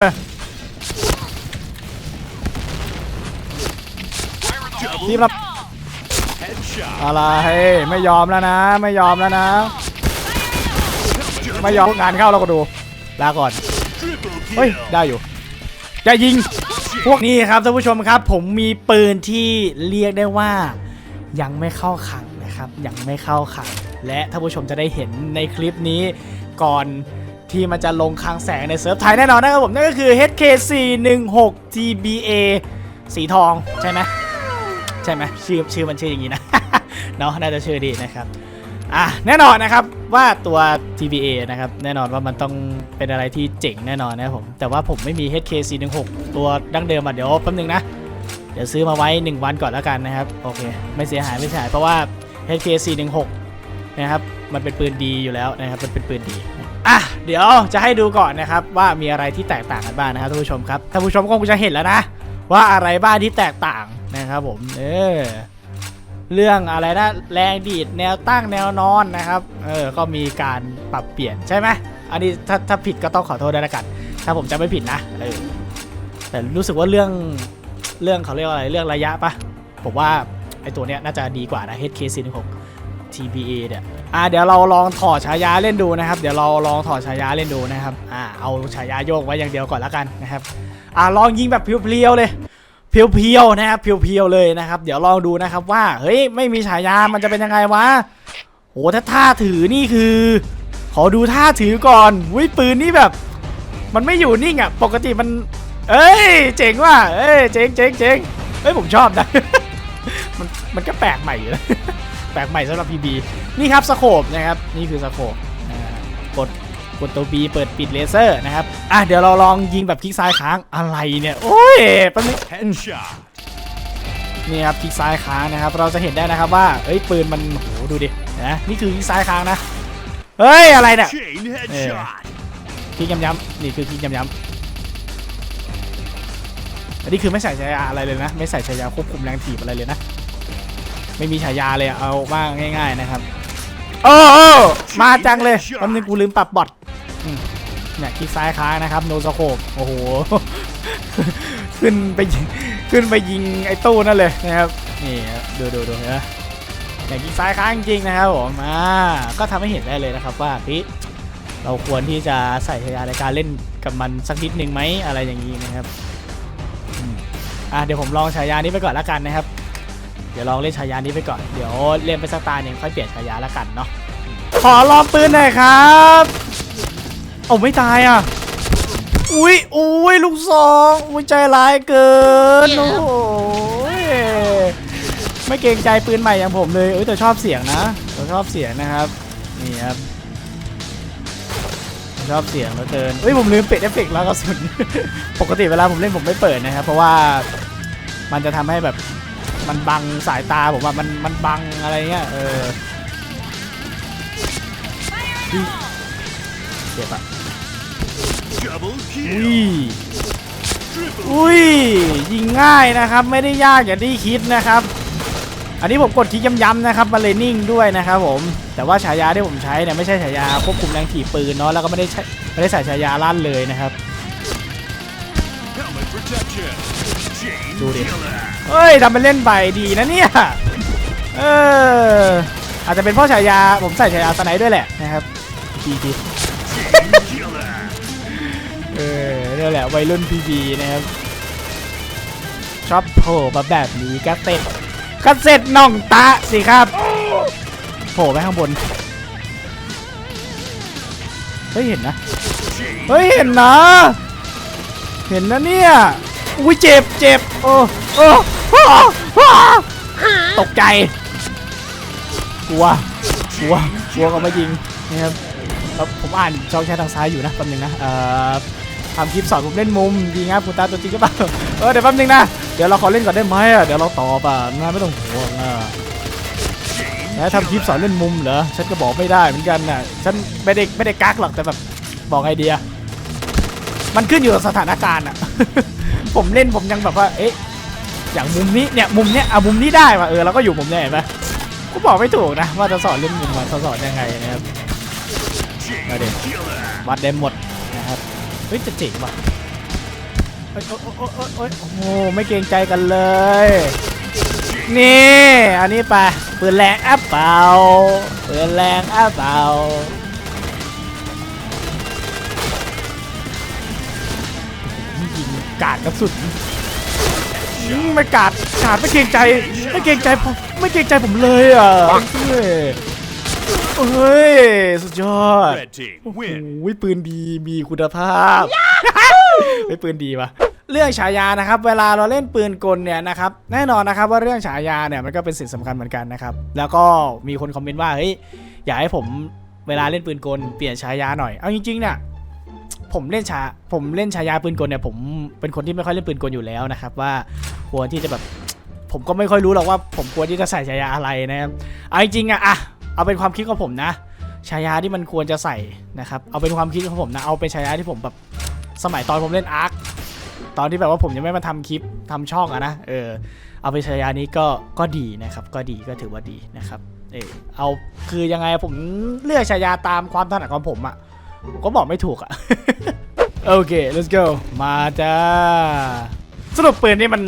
ทีมเรา Headshot. อะไรไม่ยอมแล้วนะ ไม่ยอมแล้วนะ ไม่ยอมงานเข้าเราก็ดูลาก่อน Triple เฮ้ย kill. ได้อยู่จะยิง พวกนี้ครับท่านผู้ชมครับ ผมมีปืนที่เรียกได้ว่า ยังไม่เข้าขังนะครับ ยังไม่เข้าขัง และท่านผู้ชมจะได้เห็นในคลิปนี้ก่อน ที่มันจะลงคลังแสงในเซิร์ฟไทยแน่นอนนะครับผมนั่นก็คือ HK416 TBA สีทองใช่ไหมใช่ไหมชื่อชื่อมันชื่ออย่างนี้นะเนาะน่าจะชื่อดีนะครับอะแน่นอนนะครับว่าตัว TBA นะครับแน่นอนว่ามันต้องเป็นอะไรที่เจ๋งแน่นอนนะครับผมแต่ว่าผมไม่มี HK416 ตัวดั้งเดิมอะเดี๋ยวแป๊บนึงนะเดี๋ยวซื้อมาไว้ 1 วันก่อนแล้วกันนะครับโอเค ไม่เสียหายไม่เสียหายเพราะว่า HK416 นะครับมันเป็นปืนดีอยู่แล้วนะครับมันเป็นปืนดี อะเดี๋ยวจะให้ดูก่อนนะครับว่ามีอะไรที่แตกต่างกันบ้างนะครับท่านผู้ชมครับท่านผู้ชมคงจะเห็นแล้วนะ ว่าอะไรบ้างที่แตกต่างนะครับผมเออเรื่องอะไรนะแรงดีดแนวตั้งแนวนอนนะครับเออก็มีการปรับเปลี่ยนใช่ไหมอันนี้ถ้าถ้าผิดก็ต้องขอโทษด้วยละกัน ถ้าผมจะไม่ผิดนะเออแต่รู้สึกว่าเรื่องเรื่องเขาเรียกว่าอะไรเรื่องระยะปะผมว่าไอตัวเนี้ยน่าจะดีกว่านะ HK46 TBA เนี่ย อะเดี๋ยวเราลองถอดฉายาเล่นดูนะครับ เดี๋ยวเราลองถอดฉายาเล่นดูนะครับอ่าเอาฉายาโยกไว้อย่างเดียวก่อนละกันนะครับอ่าลองยิงแบบเพียวๆเลยเพียวๆนะครับเพียวๆเลยนะครับ เดี๋ยวลองดูนะครับว่าเฮ้ยไม่มีฉายามันจะเป็นยังไงวะโหถ้าท่าถือนี่คือ ขอดูท่าถือก่อนวิปืนนี่แบบ มันไม่อยู่นิ่งอะปกติมัน เอ้ยเจ๋งว่ะเอ้ยเจ๋งเจ๋งเจ๋งเอ้ยผมชอบนะมันมันก็แปลกใหม่อยู่นะ ปลกใหม่สำหรับ PB นี่ครับสโคปนะครับนี่คือสโคปกดกดตัว B เปิดปิดเลเซอร์นะครับอะเดี๋ยวเราลองยิงแบบคลิกซ้ายค้างอะไรเนี่ยโอ้ยแป๊บนึงนี่ครับคลิกซ้ายค้างนะครับ เราจะเห็นได้นะครับว่าเอ้ยปืนมันโหดูดินะนี่คือคลิกซ้ายค้างนะเฮ้ยอะไรเนี่ยคลิกย้ำๆนี่คือคลิกย้ำๆอันนี้คือไม่ใส่ฉายาอะไรเลยนะ ไม่ใส่ฉายาควบคุมแรงถีบอะไรเลยนะ ไม่มีฉายาเลยอะเอาว่าง่าย ๆนะครับ โอ้โอ้มาจังเลยแป๊บนึงกูลืมปรับบอทอืมเนี่ยคลิกซ้ายค้างนะครับโนสโคปโอ้โห ขึ้นไปยิงขึ้นไปยิงไอ้ตู้นั่นเลยนะครับนี่ครับดูดูดูเห็นไหมอย่างยิงซ้ายค้างจริงๆนะครับผมอ่าก็ทำให้เห็นได้เลยนะครับว่าพี่เราควรที่จะใส่ฉายาในการเล่นกับมันสักนิดนึงไหมอะไรอย่างนี้นะครับอืมอ่าเดี๋ยวผมลองฉายานี้ไปก่อนละกันนะครับเดี๋ยวลองเล่นฉายานี้ไปก่อน เดี๋ยวเล่นไปสักตาหนึ่งค่อยเปลี่ยนฉายาละกันเนาะ ขอลองปืนหน่อยครับโอ้ไม่ตายอะ อุ้ยอุ้ยลูกซองอุ้ยใจร้ายเกิน โอ้โหไม่เกรงใจปืนใหม่อย่างผมเลยเอ้ยแต่ชอบเสียงนะแต่ชอบเสียงนะครับ นี่ครับชอบเสียงเหลือเกินเฮ้ยผมลืมปิดเอฟเฟกต์แล้วกระสุน ปกติเวลาผมเล่นผมไม่เปิดนะครับ เพราะว่ามันจะทำให้แบบ มันบังสายตาผมว่ามันมันบังอะไรเงี้ยเอออุ๊ยเจ็บอะ Double อุ้ยอุ้ยยิงง่ายนะครับ ไม่ได้ยากอย่างที่คิดนะครับ อันนี้ผมกดคลิกย้ำๆนะครับมาเลนิ่งด้วยนะครับผมแต่ว่าฉายาที่ผมใช้เนี่ยไม่ใช่ฉายาควบคุมแรงถีบปืนเนาะแล้วก็ไม่ได้ใช้ไม่ได้ใส่ฉายาลั่นเลยนะครับ helmet protection. Chain Do it. killer. เฮ้ยทำเป็นเล่นใบดีนะเนี่ยเอออาจจะเป็นเพราะฉายาผมใส่ฉายาสไนด์ด้วยแหละนะครับดีดีเออนี่แหละวัยรุ่นพีบีนะครับชอบโผล่มาแบบนี้ก็เสร็จก็เสร็จน่องตะสิครับโผล่ไปข้างบนเฮ้ยเห็นนะเฮ้ยเห็นนะเห็นนะเนี่ย อุ้ยเจ็บเจ็บโอ้โอ้ตกใจกลัวกลัวกลัวเขามายิงนี่ครับแล้วผมอ่านช่องแชททางซ้ายอยู่นะแป๊บนึงนะเอ่อทำคลิปสอนผมเล่นมุมดีครับคุณตาตัวจริงก็เปล่าเออเดี๋ยวแป๊บนึงนะเดี๋ยวเราขอเล่นก่อนได้ไหมอะเดี๋ยวเราตอบอะนไม่ต้องห่วงอะแล้วทำคลิปสอนเล่นมุมเหรอฉันก็บอกไม่ได้เหมือนกันน่ะฉันไม่ได้ไม่ได้กักหรอกแต่แบบบอกไอเดีย มันขึ้นอยู่กับสถานการณ์อะ ผมเล่นผมยังแบบว่า เอ๊ะ อย่างมุมนี้เนี่ยมุมเนี้ยเอามุมนี้ได้ว่ะเออเราก็อยู่มุมเนี้ยเห็นปะกูบอกไม่ถูกนะว่าจะสอนเล่นมุมมันจะสอนยังไงนะครับ Chain Ready. killer. วัดได้หมดนะครับเฮ้ยจะเจ๋งว่ะโอ้ยโอ้ยโอ้ยโอ้ยโอ้ยโอ้โหไม่เกรงใจกันเลย นี่อันนี้ไปปืนแรงอัพเปล่าปืนแรงอัพเปล่า ยิงกาดกระสุนอืมไม่กาดกาดไม่เกรงใจไม่เกรงใจผมไม่เกรงใจผมเลยอะเฮ้ยเฮ้ยสุดยอด Red team โอ้ win. โหปืนดีมีคุณภาพไม่ปืนดีวะเรื่องฉายานะครับเวลาเราเล่นปืนกลเนี่ยนะครับแน่นอนนะครับว่าเรื่องฉายาเนี่ยมันก็เป็นสิ่งสำคัญเหมือนกันนะครับแล้วก็มีคนคอมเมนต์ว่าเฮ้ยอยากให้ผมเวลาเล่นปืนกลเปลี่ยนฉายาหน่อยเอาจริงๆเนี่ย ผมเล่นฉาผมเล่นฉายาปืนกลเนี่ยผมเป็นคนที่ไม่ค่อยเล่นปืนกลอยู่แล้วนะครับ ว่าควรที่จะแบบผมก็ไม่ค่อยรู้หรอกว่า ผมควรที่จะใส่ฉายาอะไรนะครับเอาจริงๆอะอะเอาเป็นความคิดของผมนะฉายาที่มันควรจะใส่นะครับเอาเป็นความคิดของผมนะเอาเป็นฉายาที่ผมแบบสมัยตอนผมเล่นอาร์คตอนที่แบบว่าผมยังไม่มาทำคลิปทำช่องอะนะเออเอาเป็นฉายานี้ก็ก็ดีนะครับ ก็ดีก็ถือว่าดีนะครับเออเอาคือยังไงผมเลือกฉายาตามความถนัดของผมอะ ผมก็บอกไม่ถูกอะโอเค let's go มาจ้า สรุปปืนนี่มัน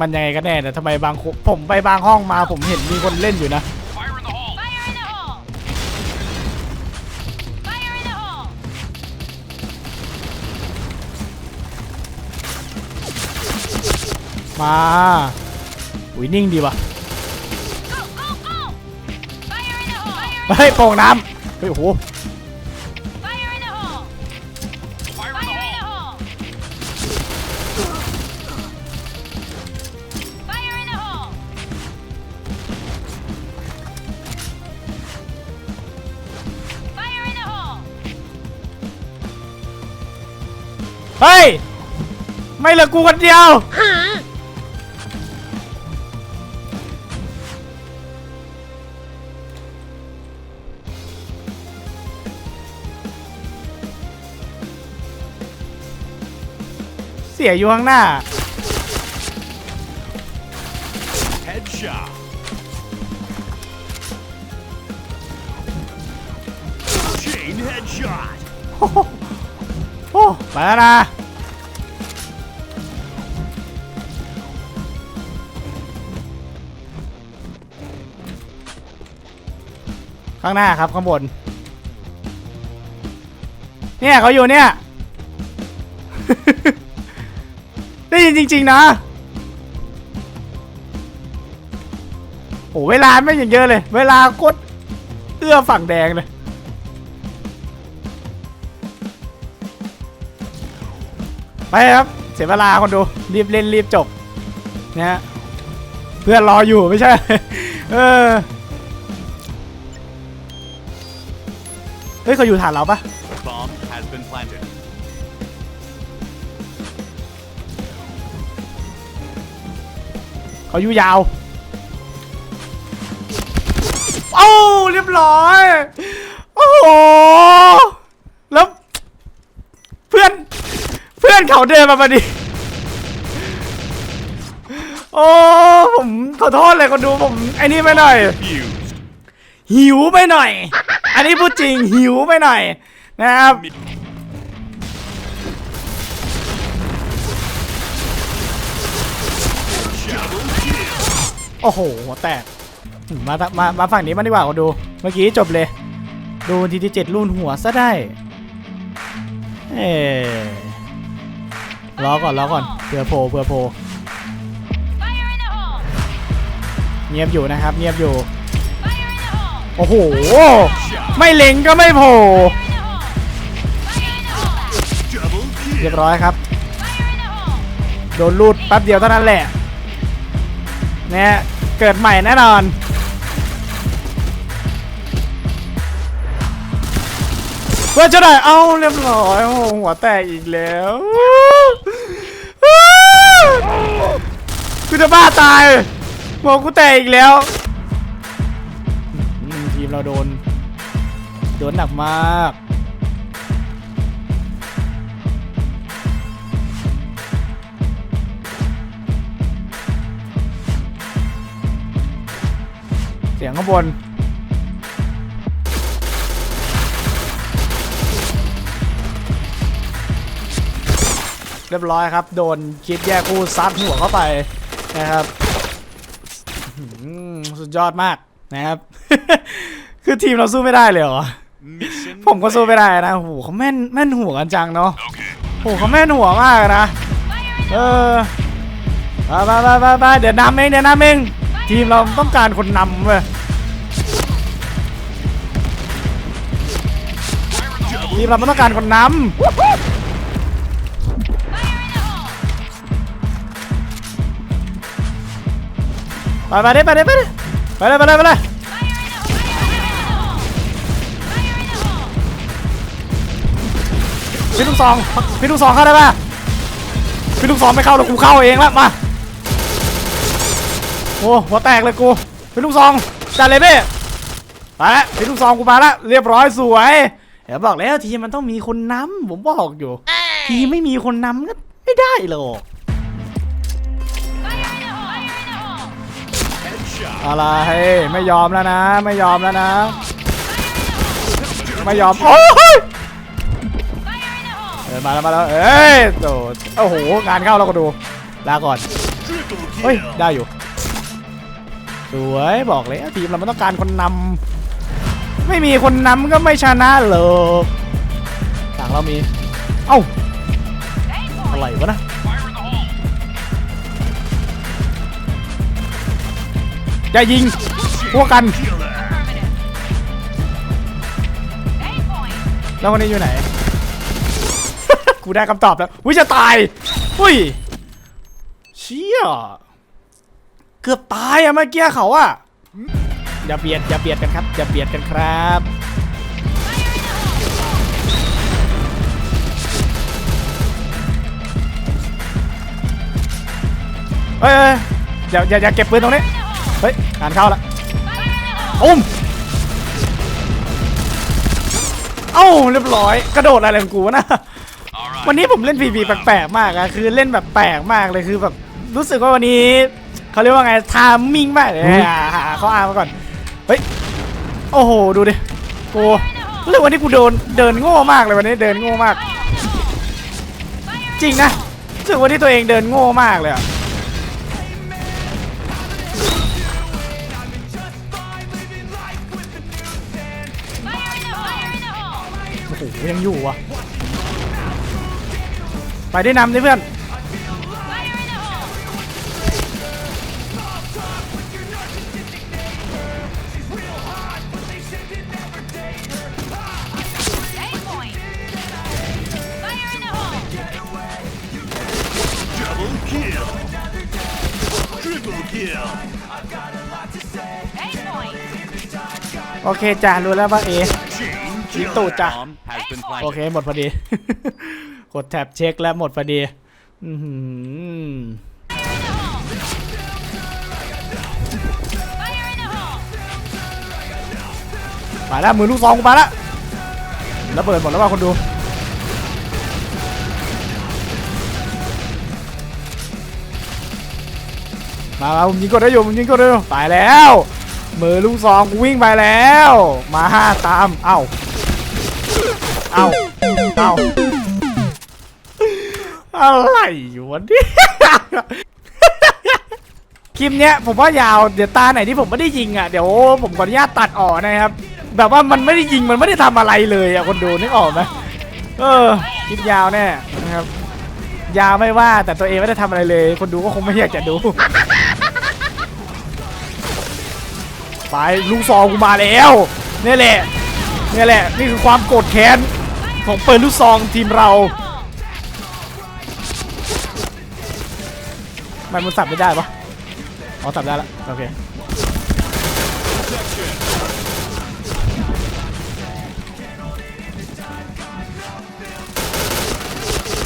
มันยังไงกันแน่เนี่ยทำไมบางคนผมไปบางห้องมาผมเห็นมีคนเล่นอยู่นะ Fire in the hole! Fire in the hole! มาอุ้ยนิ่งดีว่ะ Go, go, go! Fire in the hole! เฮ้ยโป่งน้ำเฮ้ยโอ้โห ไม่เหลือกูคนเดียว เสียอยู่ข้างหน้า Headshot. Chain headshot. โอ้ไปแล้วนะ ข้างหน้าครับข้างบน เนี่ยเขาอยู่เนี่ย ได้ยินจริง ๆ นะ โอ้เวลาไม่อย่างเยอะเลย เวลาโคตรเอื้อฝั่งแดงเลย ไปครับ เสียเวลาคนดู รีบเล่นรีบจบนะฮะเพื่อนรออยู่ไม่ใช่ เออ เฮ้ยเขาอยู่ฐานเราปะ Bomb has been planted. เขาอยู่ยาว โอ้าเรียบร้อย โอ้โห แล้ว เพื่อน เพื่อนเขาเดินมาพอดี โอ้ ผมขอโทษเลยคนดูผม ไอ้นี่ไปหน่อย Fused. หิวไปหน่อย อันนี้พูดจริงหิวไปหน่อยนะครับ Double kill. โอ้โหหัวแตกอืมมามามาฝั่งนี้มาดีกว่าคนดู เมื่อกี้จบเลย ดูทีที่เจ็ดรุ่นหัวซะได้เอ๊รอก่อนรอก่อนเผื่อโผล่เผื่อโผล่ Fire in the hole! เงียบอยู่นะครับ เงียบอยู่ โอ้โห ไม่เล็งก็ไม่โผล่เรียบร้อยครับ โดนลูดแป๊บเดียวเท่านั้นแหละเนี่ยเกิดใหม่แน่นอน เพื่อจะได้เอาเรียบร้อยโอ้หัวแตกอีกแล้วกูจะบ้าตายหัวกูแตกอีกแล้ว เราโดน โดนหนักมากเสียงข้างบน เรียบร้อยครับ โดนคิดแยกคู่ซัดหัวเข้าไปนะครับ สุดยอดมากนะครับ คือทีมเราสู้ไม่ได้เลยเหรอ Mission ผมก็สู้ไม่ได้นะโอ้โหเขาแม่นแม่นหัวกันจังเนาะโอ้โหเขาแม่นหัวมากนะ เออไปไปไปไปไปเดี๋ยวนำเองเดี๋ยวนำเอง ทีมเราต้องการคนนำเว้ยทีมเราไม่ต้องการคนนำไปไปดิไปดิไปดิไปเลยไปเลยไปเลย พี่ลูกซองพี่ลูกซองเข้าได้ปะพี่ลูกศรไม่เข้าแล้วกูเข้าเองละมาโอ้หัวแตกเลยกูพี่ลูกซองจัดเลยพี่ไปละพี่ลูกซองกูมาละเรียบร้อยสวยเดี๋ยวบอกแล้วทีมมันต้องมีคนนำผมบอกอยู่ทีไม่มีคนนำก็ไม่ได้หรอกอะไรไม่ยอมแล้วนะ ไม่ยอมแล้วนะ ไม่ยอมโอ้ย ออมาแล้วมาแล้วเอ้ยโดดโอ้โหงานเข้าแล้วก็ดูลาก่อน Triple เฮ้ย kill. ได้อยู่สวยบอกเลยทีมเราไม่ต้องการคนนำไม่มีคนนำก็ไม่ชนะหรอกต่างเรามี เอ้า Aim อะไร point! วะนะอย่ายิงพวกกัน Killer. Affirmative. Aim point! แล้วคนนี้อยู่ไหน กูได้คำตอบแล้ววิจะตายอุ้ยเชี่ยเกือบตายอะเมื่อกี้เขาอะอย่าเบียดอย่าเบียดกันครับอย่าเบียดกันครับเฮ้ยอย่าอย่าอย่าเก็บปืนตรงนี้เฮ้ยงานเข้าละอุ้มเอ้าเรียบร้อย กระโดดอะไรของกูนะ วันนี้ผมเล่นพีพีแปลกๆมากอะคือเล่นแบบแปลกมากเลยคือแบบรู้สึกว่าวันนี้เขาเรียกว่าไงทามมิ่งมากเลยอะหาเขาอ้างมาก่อนเฮ้ยโอ้โหดูดิกูรู้สึกวันนี้กูโดนเดินโง่มากเลยวันนี้เดินโง่มาก จริงนะรู้สึกวันนี้ตัวเองเดินโง่มากเลยอะ Fire in the hole! Fire in the hole! โอ้โหยังอยู่วะ ไปได้นำดิเพื่อน Fire in the hole! Aim point! Fire in the hole! Double kill. Triple kill. Aim point! โอเคจ้ะรู้แล้วว่าเอ Chain ยิงตูด killer. จ้ะ Bomb has been โอเค planted. หมดพอดี กดแท็บเช็คแล้วหมดพอดีอือหือ Fire in the hole! มาแล้วมือลูกซองกูมาแล้วระเบิดหมดแล้วว่าคนดูมามาผมยิงกดได้อยู่ผมยิงกดได้อยู่ไปแล้วมือลูกซองกูวิ่งไปแล้ว มาห้าตามเอ้าเอ้าเอ้า อะไรอยู่วะเนี่ยคลิปเนี้ยผมว่ายาวเดี๋ยวตาไหนที่ผมไม่ได้ยิงอะเดี๋ยวผมขออนุญาตตัดออกนะครับ แบบว่ามันไม่ได้ยิงมันไม่ได้ทำอะไรเลยอะคนดูนึกออกไหมเออคลิปยาวแน่นะครับ ยาวไม่ว่าแต่ตัวเองไม่ได้ทำอะไรเลย คนดูก็คงไม่อยากจะดูไปลูกซองกูมาแล้วนี่แหละนี่แหละ นี่คือความโกรธแค้นของเปิดลูกซองทีมเรา ทำไมมันสับไม่ได้ปะอ๋อสับได้ละโอเค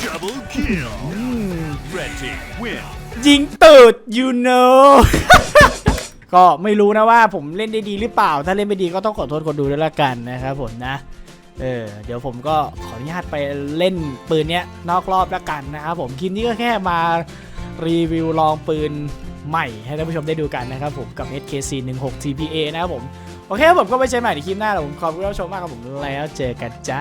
Double kill. Red team win. ยิงตืด you know ก็ไม่รู้นะว่าผมเล่นได้ดีหรือเปล่า ถ้าเล่นไม่ดีก็ต้องขอโทษคนดูด้วยละกันนะครับผมนะ เออ เดี๋ยวผมก็ขออนุญาตไปเล่นปืนเนี้ยนอกรอบละกันนะครับผมคลิปนี้ก็แค่มา รีวิวลองปืนใหม่ให้ท่านผู้ชมได้ดูกันนะครับผมกับ SKC 16 TPA นะครับผม โอเคครับผมก็ไปเจอใหม่ในคลิปหน้าแล้วผมขอบคุณผู้ชมมากครับผมแล้วเจอกันจ้า